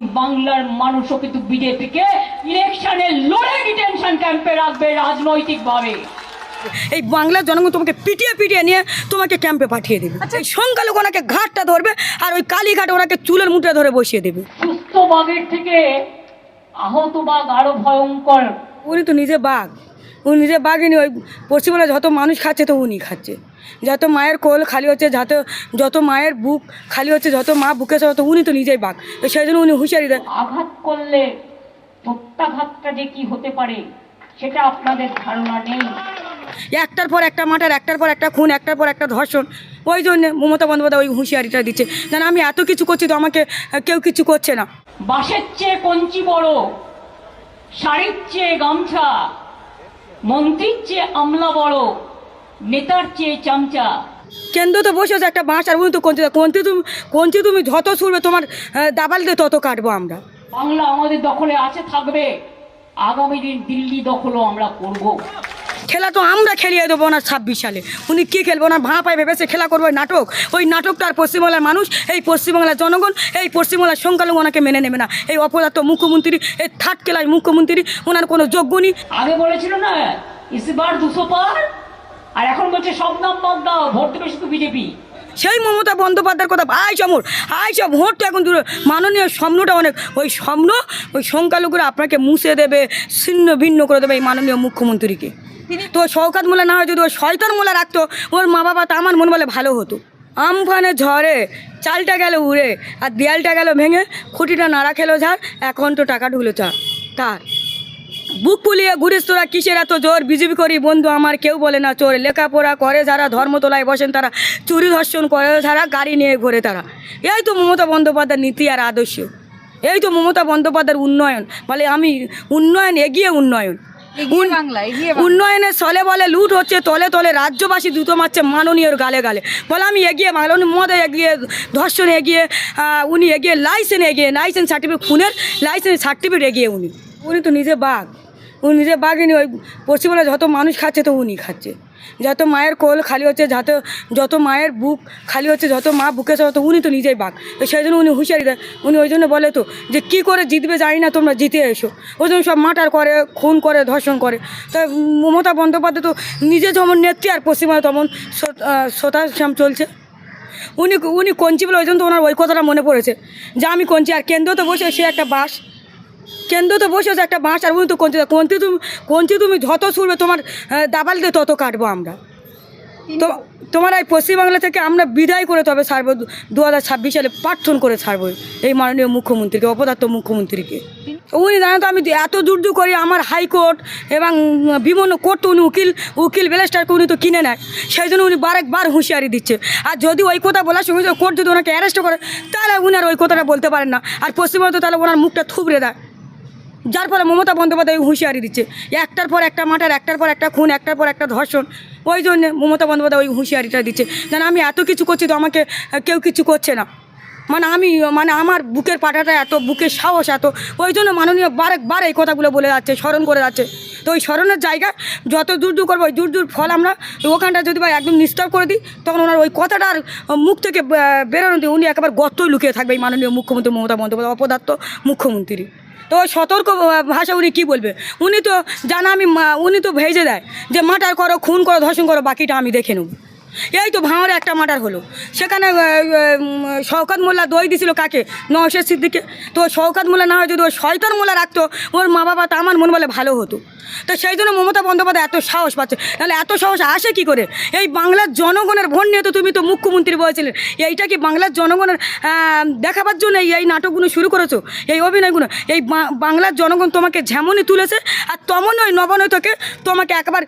বাংলার মানুষও কিন্তু বিজেপিকে ইলেকশনে লড়ে ডিটেনশন ক্যাম্পে রাখবে রাজনৈতিক ভাবে এই বাংলার জনগণ তোমাকে পিটিয়ে পিটিয়ে নিয়ে তোমাকে ক্যাম্পে পাঠিয়ে দেবে। আচ্ছা। এই সংখ্যালঘু ওনাকে ঘাটটা ধরবে আর ওই কালীঘাটে ওনাকে চুলের মুঠে ধরে বসিয়ে দেবে। সুস্থ বাঘের থেকে আহত বাঘ আরও ভয়ঙ্কর। উনি তো নিজে বাঘ। উনি নিজে বাঘিনি ওই পশ্চিমবঙ্গে যত মানুষ খাচ্ছে তো উনি খাচ্ছে। যত মায়ের কোল খালি হচ্ছে যত যত মায়ের বুক খালি হচ্ছে যত মা বুকে তত উনি তো নিজেই বাঘ। তো সেই জন্য উনি হুঁশিয়ারি দেয় আঘাত করলে প্রত্যাঘাতটা যে কি হতে পারে সেটা আপনাদের ধারণা নেই। একটার পর একটা মাটার একটার পর একটা খুন একটার পর একটা ধর্ষণ। ওই জন্য মমতা বন্দ্যোপাধ্যায় ওই হুঁশিয়ারিটা দিচ্ছে। যেন আমি এত কিছু করছি তো আমাকে কেউ কিছু করছে না। বাঁশের চেয়ে কঞ্চি বড় শাড়ির চেয়ে গামছা মন্ত্রীর চেয়ে আমলা বড় নেতার চেয়ে চামচা। কেন্দ্র তো বসে একটা বাঁশ আর তো কঞ্চি কঞ্চি তুমি কঞ্চি তুমি যত ছুড়বে তোমার আহ, দাবাল দিয়ে তত কাটবো আমরা। বাংলা আমাদের দখলে আছে থাকবে। আগামী দিন দিল্লি দখলও আমরা করব। খেলা তো আমরা খেলিয়ে দেবো না ছাব্বিশ সালে। উনি কী খেলব না ভাঁ পায়ে ভেবেছে খেলা করব নাটক? ওই নাটকটা আর পশ্চিমবাংলার মানুষ এই পশ্চিমবাংলার জনগণ এই পশ্চিমবাংলার সংখ্যালঘু ওনাকে মেনে নেবে না। এই অপদার্থ মুখ্যমন্ত্রী এই থার্ড ক্লাস মুখ্যমন্ত্রী ওনার কোনো যোগ্য নেই। আগে বলেছিল না ইসবার দুশো পার? আর এখন বলছে সব নাম বাদ দাও ভোট দেবে শুধু বিজেপি। সেই মমতা বন্দ্যোপাধ্যায়ের কথা আই চমর আই সব ভোট তো এখন দূরে। মাননীয় স্বপ্নটা অনেক। ওই স্বপ্ন ওই সংখ্যালঘুরা আপনাকে মুছে দেবে ছিন্ন ভিন্ন করে দেবে এই মাননীয় মুখ্যমন্ত্রীকে। তো শওকাত মোলা না হয় যদি ওই শয়তান মোলা রাখতো ওর মা বাবা তা আমার মন বলে ভালো হতো। আমফানে ঝড়ে চালটা গেল উড়ে আর দেয়ালটা গেল ভেঙে খুঁটিটা নাড়া খেলো ঝাড় এখন তো টাকা ঢুকলো চা তার। বুক ফুলিয়ে ঘুরিস তোরা কিসের এত জোর? বিজেপি করি বন্ধু আমার কেউ বলে না চোর। লেখাপড়া করে যারা ধর্মতলায় বসেন তারা চুরি ধর্ষণ করে যারা গাড়ি নিয়ে ঘোরে তারা। এই তো মমতা বন্দ্যোপাধ্যায়ের নীতি আর আদর্শ। এই তো মমতা বন্দ্যোপাধ্যায়ের উন্নয়ন। বলে আমি উন্নয়ন এগিয়ে উন্নয়ন। উন- উন্নয়নের চলে বলে লুট হচ্ছে তলে তলে রাজ্যবাসী দ্রুত মারছে মাননীয়র গালে গালে। বলে আমি এগিয়ে বাংলা উনি মদে এগিয়ে ধর্ষণ এগিয়ে উনি এগিয়ে লাইসেন্স এগিয়ে লাইসেন্স সার্টিফিকেট খুনের লাইসেন্স সার্টিফিকেট এগিয়ে উনি। উনি তো নিজে বাঘ। উনি নিজে বাঘিনি, ওই পশ্চিমবঙ্গে যত মানুষ খাচ্ছে তো উনি খাচ্ছে। যত মায়ের কোল খালি হচ্ছে, যত যত মায়ের বুক খালি হচ্ছে, যত মা বুকে তত উনি তো নিজেই বাঘ। তো সেই জন্য উনি হুঁশিয়ারি দেয়। উনি ওই জন্য বলে তো যে, কী করে জিতবে জানি না, তোমরা জিতে এসো। ওই জন্য সব মাটার করে, খুন করে, ধর্ষণ করে। তা মমতা বন্দ্যোপাধ্যায় তো নিজে যেমন নেত্রী আর পশ্চিমবঙ্গে তেমন শ্রোতাশ্যাম চলছে। উনি উনি কঞ্চি বলে ওই জন্য তো ওনার ওই কথাটা মনে পড়েছে। যে, আমি কঞ্চি, আর কেন্দ্র তো বসে, সে একটা বাস। কেন্দ্র তো বসে একটা বাঁশ আর তো কঞ্চি কঞ্চি তুমি কঞ্চি তুমি যত ছুড়বে তোমার আহ, দাবাল দিয়ে তত কাটবো আমরা। তো তোমার এই পশ্চিমবাংলা থেকে আমরা বিদায় করে তবে ছাড়বো দু হাজার ছাব্বিশ সালে প্রার্থন করে ছাড়বো এই মাননীয় মুখ্যমন্ত্রীকে অপদার্থ মুখ্যমন্ত্রীকে। উনি জানেন তো আমি এত দূর করি আমার হাইকোর্ট এবং বিভিন্ন কোর্ট উনি উকিল উকিল ব্যারিস্টারকে উনি তো কিনে নেয়। সেই জন্য উনি বারেকবার হুঁশিয়ারি দিচ্ছে। আর যদি ওই কথা বলার সঙ্গে কোর্ট যদি ওনাকে অ্যারেস্ট করে তাহলে উনি আর ওই কথাটা বলতে পারেন না। আর পশ্চিমবঙ্গে তো তাহলে ওনার মুখটা থুবড়ে দেয়। যার ফলে মমতা বন্দ্যোপাধ্যায় হুঁশিয়ারি দিচ্ছে। একটার পর একটা মাটার একটার পর একটা খুন, একটার পর একটা ধর্ষণ, ওই জন্য মমতা বন্দ্যোপাধ্যায় ওই হুঁশিয়ারিটা দিচ্ছে। যেন আমি এত কিছু করছি তো আমাকে কেউ কিছু করছে না। মানে আমি মানে আমার বুকের পাটাটা এত বুকের সাহস এত, ওই জন্য মাননীয় বারেকবার এই কথাগুলো বলে যাচ্ছে, স্মরণ করে যাচ্ছে। তো ওই স্মরণের জায়গা যত দূর দূর করব, ওই দূর দূর ফল আমরা ওখানটা যদি বা একদম নিস্তার করে দিই, তখন ওনার ওই কথাটা আর মুখ থেকে বেরোনো দিই উনি একেবারে গর্তই লুকিয়ে থাকবে এই মাননীয় মুখ্যমন্ত্রী মমতা বন্দ্যোপাধ্যায়, অপদার্থ মুখ্যমন্ত্রী। তো সতর্ক ভাষা উনি কী বলবে? উনি তো জানা আমি উনি তো ভেজে দেয় যে মাটার করো, খুন করো, ধর্ষণ করো, বাকিটা আমি দেখে নেব। এই তো ভাঙড়ে একটা মার্টার হলো। সেখানে শওকাত মোল্লা দই দিছিল কাকে? নওশের সিদ্দিকে। তো শওকাত মোল্লা না হয় যদি ওই শয়তান মোল্লা রাখতো, ওর মা বাবা তো আমার মন বলে ভালো হতো। তো সেই জন্য মমতা বন্দ্যোপাধ্যায় এত সাহস পাচ্ছে। তাহলে এত সাহস আসে কি করে? এই বাংলার জনগণের ভোট নিয়ে তো তুমি তো মুখ্যমন্ত্রী বলেছিলেন এইটা কি বাংলার জনগণের দেখাবার জন্য এই- নাটকগুলো শুরু করেছ? এই অভিনয়গুলো? এই বাংলার জনগণ তোমাকে যেমনই তুলেছে, আর তেমনই ওই তোকে তোমাকে একবার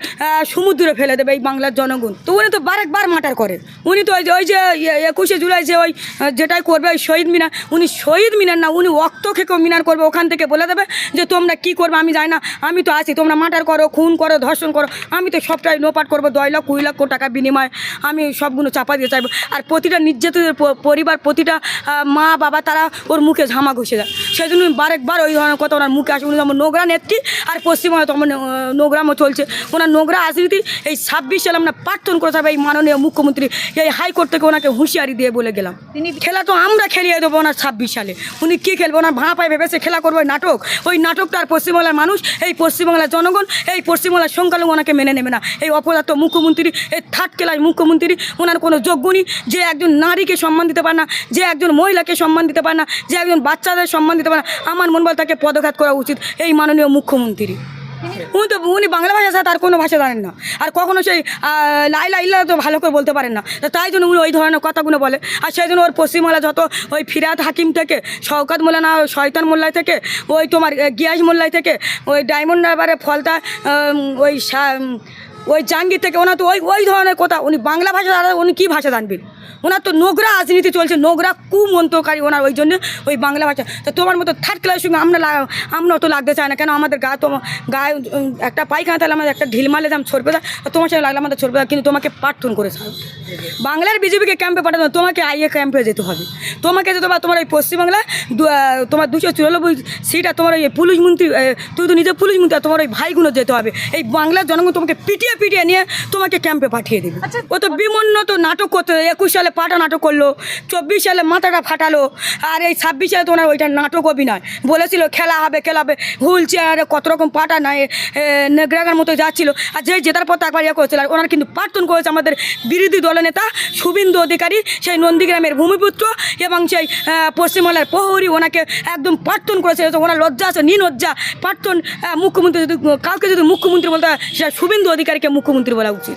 সমুদ্রে ফেলে দেবে এই বাংলার জনগণ। তো উনি তো বারেকবার মাটার করে। উনি তো ওই যে ওই যে, ইয়ে- একুশে জুলাই যে ওই যেটাই করবে, ওই শহীদ মিনার, উনি শহীদ মিনার না, উনি অক্ত খেকেও মিনার করবে, ওখান থেকে বলে দেবে যে তোমরা কি করবে, আমি জানি না, আমি তো আছি, তোমরা মার্টার করো, খুন করো, ধর্ষণ করো, আমি তো সবটাই লোপাট করব, দশ লক্ষ কুড়ি লক্ষ টাকা বিনিময়ে আমি সবগুলো চাপা দিয়ে চাইব। আর প্রতিটা নির্যাতিতের প- পরিবার, প্রতিটা মা বাবা তারা ওর মুখে ঝামা ঘষে যায় সেই জন্য বারেকবার ওই ধরনের কথা ওনার মুখে আসে। উনি যেমন নোংরা নেত্রী আর পশ্চিমবঙ্গে তখন আহ, নোংরামও চলছে। ওনার নোংরা রাজনীতি এই ছাব্বিশ সালে আমরা প্রার্থন করে থাকবে এই মাননীয় মাননীয় মুখ্যমন্ত্রী এই হাইকোর্ট থেকে ওনাকে হুঁশিয়ারি দিয়ে বলে গেলাম। তিনি খেলা তো আমরা খেলিয়ে দেবো ওনার ছাব্বিশ সালে। উনি কী খেলব? ওনার ভাঁ পায়ে ভেবেছে খেলা করব নাটক। ওই নাটকটা আর পশ্চিমবাংলার মানুষ এই পশ্চিমবাংলার জনগণ এই পশ্চিমবাংলার সংখ্যালঘু ওনাকে মেনে নেবে না। এই অপদার্থ মুখ্যমন্ত্রী এই থার্ড ক্লাস মুখ্যমন্ত্রী ওনার কোনো যোগ্য নেই। যে একজন নারীকে সম্মান দিতে পারে না যে একজন মহিলাকে সম্মান দিতে পারে না যে একজন বাচ্চাদের সম্মান দিতে পারে আমার মন বল তাকে পদঘাত করা উচিত, এই মাননীয় মুখ্যমন্ত্রী। উনি তো, উনি বাংলা ভাষা ছাড়া তার কোনো ভাষা জানেন না। আর কখনো সেই লাইলা ইল্লা তো ভালো করে বলতে পারেন না। তাই জন্য উনি ওই ধরনের কথাগুলো বলে। আর সেই জন্য ওর পশ্চিমবাংলা যত ওই ফিরাদ হাকিম থেকে, শওকাত মোল্লানা শয়তান মোল্লাই থেকে, ওই তোমার গিয়াস মোল্লাই থেকে, ওই ডায়মন্ড ফলতা ওই ওই জাঙ্গির থেকে ওনার তো ওই ওই ধরনের কথা। উনি বাংলা ভাষা ছাড়া উনি কী ভাষা জানবেন ওনার তো নোংরা রাজনীতি চলছে, নোংরা কুমন্ত্রকারী ওনার ওই জন্য ওই বাংলা ভাষা। তো তোমার মতো থার্ড ক্লাসের সঙ্গে আমরা আমরা তো লাগতে চাই না। কেন আমাদের গা তো, গায়ে একটা পায়খানা তাহলে আমাদের একটা ঢিল মারলে দাম ছড়বে না তোমার সঙ্গে লাগলে আমাদের ছড়বে না, কিন্তু তোমাকে প্রার্থন করে ছাড়ো। বাংলার বিজেপিকে ক্যাম্পে পাঠানো, তোমাকে আইএ ক্যাম্পে যেতে হবে। তোমাকে যেতে হবে তোমার ওই পশ্চিমবাংলায় দু- তোমার দুশো চুরানব্বই সিট আর তোমার ওই পুলিশ মন্ত্রী তুই তো নিজে পুলিশ মন্ত্রী তোমার ওই ভাইগুলো যেতে হবে। এই বাংলার জনগণ তোমাকে পিটিয়ে পিটিয়ে নিয়ে তোমাকে ক্যাম্পে পাঠিয়ে দেবে। ও তো বিমন্নত নাটক করতে একুশ সালে পাটা নাটক করল চব্বিশ সালে মাথাটা ফাটালো আর এই ছাব্বিশ সালে তোমার ওইটা নাটক অভিনয়। বলেছিল খেলা হবে খেলা হবে হুইল চেয়ারে কত রকম পাটা নাই নেগ্রাগার মতো যাচ্ছিল। আর যে জেতার পর একবার ইয়ে করেছিল আর ওনার কিন্তু প্রার্থন করেছে আমাদের বিরোধী দলনেতা শুভেন্দু অধিকারী সেই নন্দীগ্রামের ভূমিপুত্র এবং সেই পশ্চিমবাংলার প্রহরী ওনাকে একদম প্রার্থন করেছে। ওনার লজ্জা আছে নীন লজ্জা প্রার্থন মুখ্যমন্ত্রী যদি কালকে যদি মুখ্যমন্ত্রী বলতে হয় সেটা শুভেন্দু অধিকারীকে মুখ্যমন্ত্রী বলা উচিত।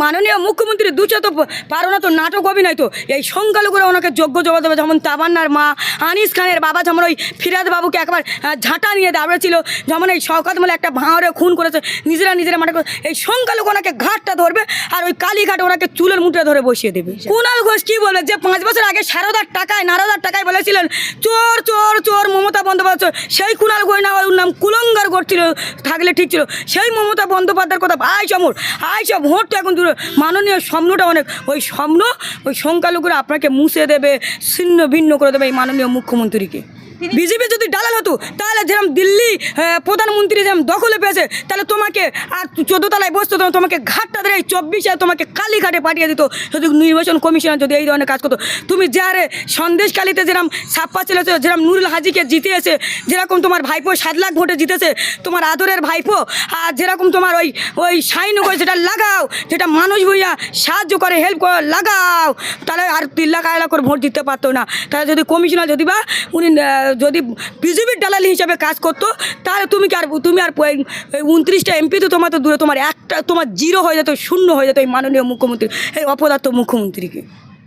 মাননীয় মুখ্যমন্ত্রী দুচে তো পারো না তো, নাটক অভিনয় তো এই সংখ্যালঘুরা ওনাকে যোগ্য জবাব দেবে, যেমন তাবান্নার মা আনিস খানের বাবা, যেমন ওই ফিরাদ বাবুকে একবার ঝাঁটা নিয়ে দাঁড়িয়েছিল, যেমন এই শওকাত মোলে একটা ভাঁড়ে খুন করেছে, নিজেরা নিজেরা মাঠে এই সংখ্যালঘু ওনাকে ঘাটটা ধরবে আর ওই কালীঘাটে ওনাকে চুলের মুঠে ধরে বসিয়ে দেবে। কুণাল ঘোষ কি বলে যে পাঁচ বছর আগে সারদার টাকায়, নারদার টাকায় বলেছিলেন, চোর চোর চোর মমতা বন্দ্যোপাধ্যায়, সেই কুণাল ঘোষ না ওর নাম কুলঙ্গার করছিল থাকলে ঠিক ছিল, সেই মমতা বন্দ্যোপাধ্যায়ের কথা আয় চমর। আয় সব ভোটটা এখন দূরে। মাননীয় স্বপ্নটা অনেক। ওই স্বপ্ন, ওই সংখ্যালঘুরা আপনাকে মুছে দেবে, ছিন্ন ভিন্ন করে দেবে এই মাননীয় মুখ্যমন্ত্রীকে। বিজেপি যদি দালাল হতো, তাহলে যেরকম দিল্লি প্রধানমন্ত্রী যেরকম দখলে পেয়েছে, তাহলে তোমাকে আর চোদ্দ তলায় বসতো তোমাকে ঘাটটা ধরে এই চব্বিশে তোমাকে কালীঘাটে পাঠিয়ে দিত। যদি নির্বাচন কমিশনার যদি এই ধরনের কাজ করতো, তুমি যে হারে সন্দেশকালীতে যেরকম ছাপ্পা ছিল যেরকম নুরুল হাজিকে জিতিয়েছে যেরকম তোমার ভাইপো সাত লাখ ভোটে জিতেছে, তোমার আদরের ভাইপো, আর যেরকম তোমার ওই ওই সাইন করে যেটা লাগাও, যেটা মানুষ ভূঁইয়া সাহায্য করে হেল্প করে, লাগাও, তাহলে আর আড়াই লাখ করে ভোট দিতে পারতো না। তাহলে যদি কমিশনার যদি বা, উনি যদি বিজেপির দালালি হিসাবে কাজ করতো, তাহলে তুমি কি আর, তুমি আর উনত্রিশটা এমপি তো তোমার তো দূরে, তোমার একটা, তোমার জিরো হয়ে যেত, শূন্য হয়ে যেত এই মাননীয় মুখ্যমন্ত্রী, এই অপদার্থ মুখ্যমন্ত্রীকে।